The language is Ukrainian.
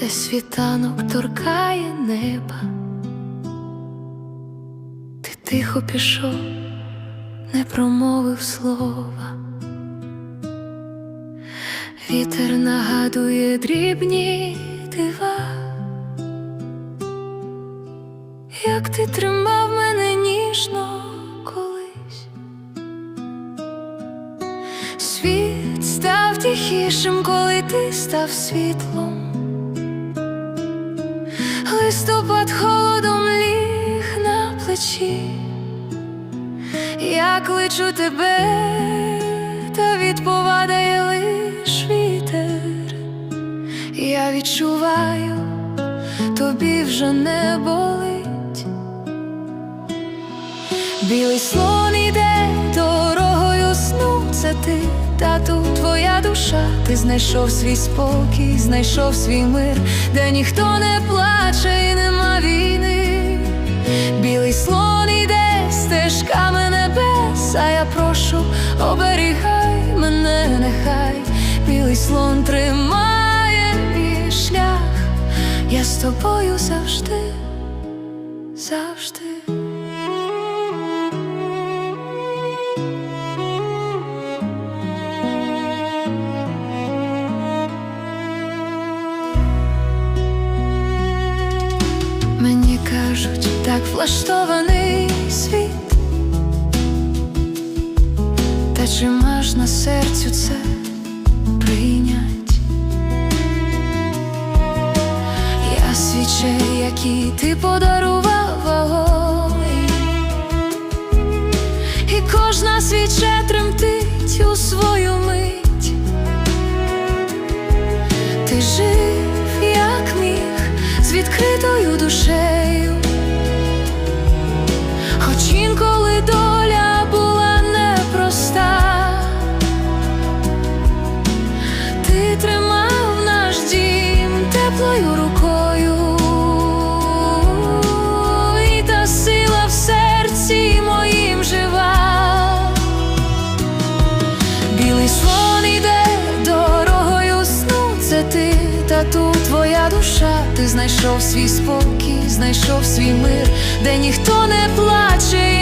світанок торкає неба, ти тихо пішов, не промовив слова. Вітер нагадує дрібні дива, як ти тримав мене ніжно колись. Світ став тихішим, коли ти став світлом. Листопад холодом ліг на плечі. Я кличу тебе, та відповадає лиш вітер. Я відчуваю, тобі вже не болить. Білий слон іде дорогою сну, це ти, тату, твоя душа. Ти знайшов свій спокій, знайшов свій мир, де ніхто не плаче і нема війни. Білий слон іде стежками небес, а я прошу, оберігай мене, нехай. Білий слон тримає мій шлях, я з тобою завжди, завжди. Кажуть, так влаштований світ. Та чи можна серцю це прийнять? Я свічей, які ти подарував ти, тату, твоя душа. Ти знайшов свій спокій, знайшов свій мир, де ніхто не плаче